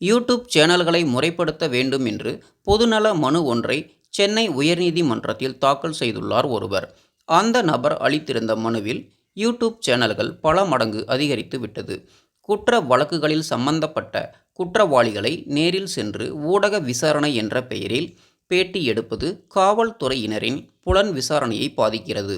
YouTube சேனல்களை முறைப்படுத்த வேண்டும் என்று பொதுநல மனு ஒன்றை சென்னை உயர்நீதிமன்றத்தில் தாக்கல் செய்துள்ளார் ஒருவர். அந்த நபர் அளித்திருந்த மனுவில் யூடியூப் சேனல்கள் பல மடங்கு அதிகரித்து விட்டது. குற்ற வழக்குகளில் சம்பந்தப்பட்ட குற்றவாளிகளை நேரில் சென்று ஊடக விசாரணை என்ற பெயரில் பேட்டி எடுப்பது காவல்துறையினரின் புலன் விசாரணையை பாதிக்கிறது.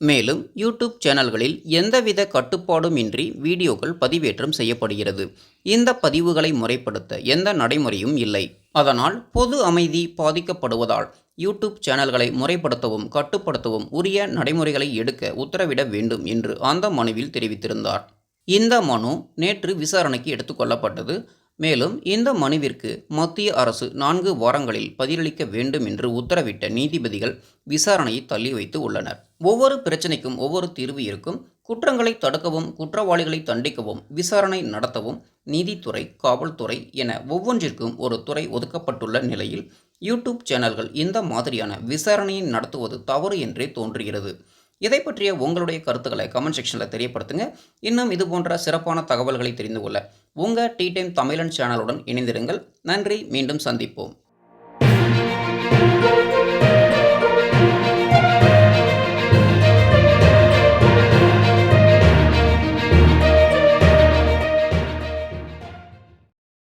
மேலும் யூடியூப் சேனல்களில் எந்தவித கட்டுப்பாடும் இன்றி வீடியோக்கள் பதிவேற்றம் செய்யப்படுகிறது. இந்த பதிவுகளை முறைப்படுத்த எந்த நடைமுறையும் இல்லை. அதனால் பொது அமைதி பாதிக்கப்படுவதால் யூடியூப் சேனல்களை முறைப்படுத்தவும் கட்டுப்படுத்தவும் உரிய நடைமுறைகளை எடுக்க உத்தரவிட வேண்டும் என்று அந்த மனுவில் தெரிவித்திருந்தார். இந்த மனு நேற்று விசாரணைக்கு எடுத்துக்கொள்ளப்பட்டது மேலும் இந்த மனுவிற்கு மத்திய அரசு நான்கு வாரங்களில் பதிலளிக்க வேண்டும் என்று உத்தரவிட்ட நீதிபதிகள் விசாரணையை தள்ளி வைத்து உள்ளனர். ஒவ்வொரு பிரச்சனைக்கும் ஒவ்வொரு தீர்வு இருக்கும். குற்றங்களை தடுக்கவும் குற்றவாளிகளை தண்டிக்கவும் விசாரணை நடத்தவும் நீதித்துறை காவல்துறை என ஒவ்வொன்றிற்கும் ஒரு துறை ஒதுக்கப்பட்டுள்ள நிலையில் யூடியூப் சேனல்கள் இந்த மாதிரியான விசாரணையை நடத்துவது தவறு என்றே தோன்றுகிறது. இதை பற்றிய உங்களுடைய கருத்துக்களை கமெண்ட் செக்ஷனில் தெரியப்படுத்துங்க. இன்னும் இது போன்ற சிறப்பான தகவல்களை தெரிந்து கொள்ள உங்கள் டி டைம் தமிழன் சேனலுடன் இணைந்திருங்கள். நன்றி மீண்டும் சந்திப்போம்.